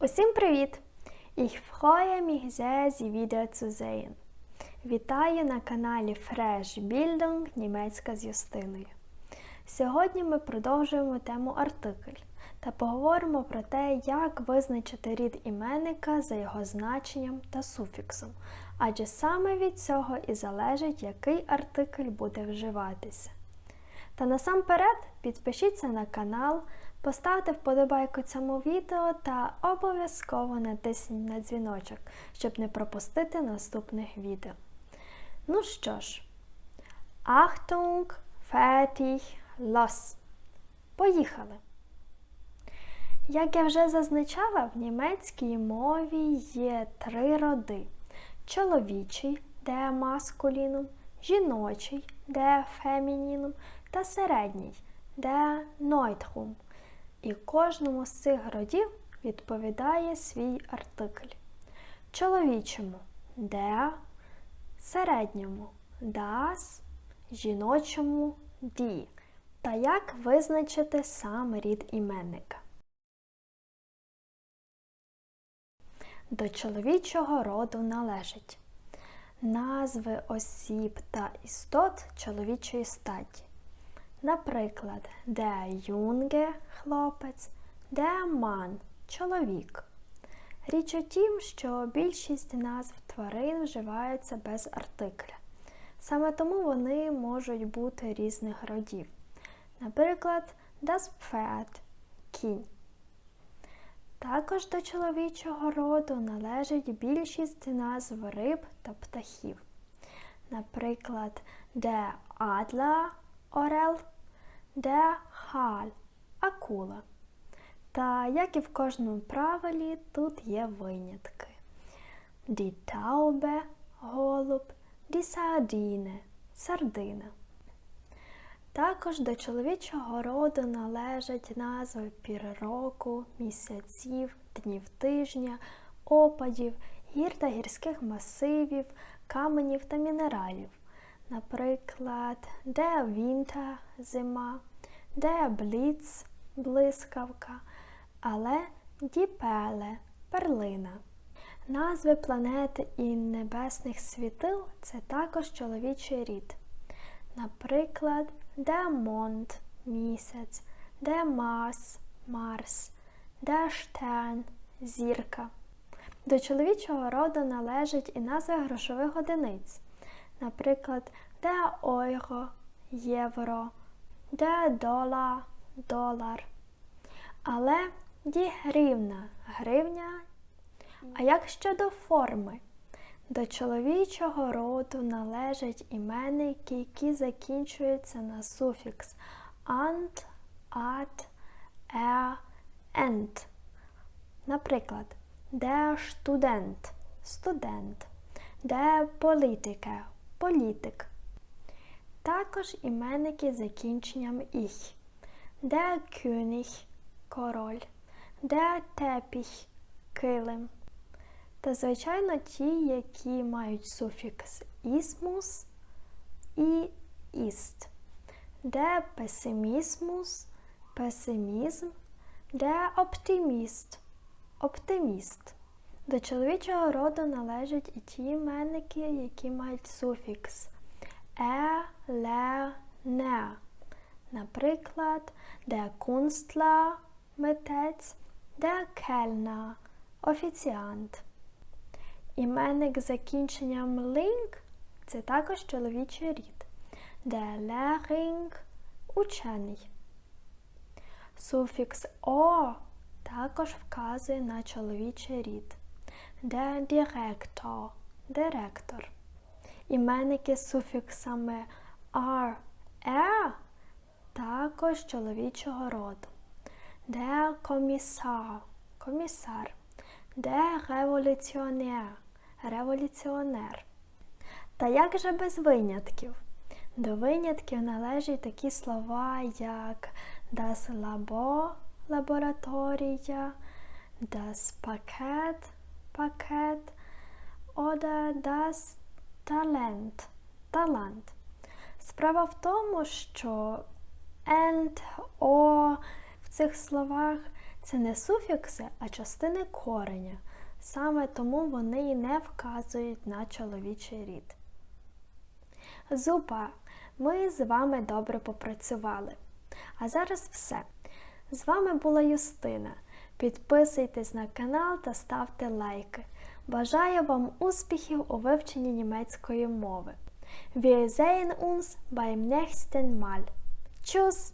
Усім привіт! Ich freue mich sehr, Sie wiederzusehen. Вітаю на каналі Fresh Bildung Німецька з Юстиною. Сьогодні ми продовжуємо тему артикль та поговоримо про те, як визначити рід іменника за його значенням та суфіксом, адже саме від цього і залежить, який артикль буде вживатися. Та насамперед підпишіться на канал, поставте вподобайку цьому відео та обов'язково натисніть на дзвіночок, щоб не пропустити наступних відео. Ну що ж, Achtung, fertig, los! Поїхали! Як я вже зазначала, в німецькій мові є три роди: чоловічий, де маскулінум, жіночий, де фемінінум, та середній, де нойтрум. І кожному з цих родів відповідає свій артикль. Чоловічому де, середньому das, жіночому die. Та як визначити сам рід іменника? До чоловічого роду належить назви осіб та істот чоловічої статі. Наприклад, де юнге хлопець, де ман чоловік. Річ у тім, що більшість назв тварин вживаються без артикля. Саме тому вони можуть бути різних родів. Наприклад, das Pferd – кінь. Також до чоловічого роду належить більшість назв риб та птахів. Наприклад, де Адла орел, де халь акула. Та, як і в кожному правилі, тут є винятки. Die Taube – голуб, die Sardine – сардина. Також до чоловічого роду належать назви пір року, місяців, днів тижня, опадів, гір та гірських масивів, каменів та мінералів. Наприклад, де вінта зима, де бліц блискавка, але діпеле перлина. Назви планет і небесних світил це також чоловічий рід. Наприклад, де Монт місяць, де Марс Марс, де Штерн зірка. До чоловічого роду належать і назви грошових одиниць. Наприклад, де ойро євро, де дола долар. Але ді гривна гривня. А як щодо форми? До чоловічого роду належать іменники, які закінчуються на суфікс ант, ат, е, ент. Наприклад, де студент студент, де політике політик. Також іменники з закінченням іх, де кюніх король, де тепіх килим. Та, звичайно, ті, які мають суфікс ісмус і іст, де песимісмус, песимізм, де оптиміст, оптиміст. До чоловічого роду належать і ті іменники, які мають суфікс е, ле, не. Наприклад, де кунстла митець, де кельна офіціант. Іменник з закінченням линг це також чоловічий рід, де леринг учений. Суфікс о також вказує на чоловічий рід, де директор директор. Іменники з суфіксами r, е також чоловічого роду, де комісар комісар, де революціонер революціонер. Та як же без винятків? До винятків належать такі слова, як das Labor – лабораторія, das Paket – пакет, oder das Talent – талант. Справа в тому, що and, о в цих словах Це не суфікси, а частини кореня. Саме тому вони і не вказують на чоловічий рід. Зупа, ми з вами добре попрацювали. А зараз все. З вами була Юстина. Підписуйтесь на канал та ставте лайки. Бажаю вам успіхів у вивченні німецької мови. Wir sehen uns beim nächsten Mal. Tschüss!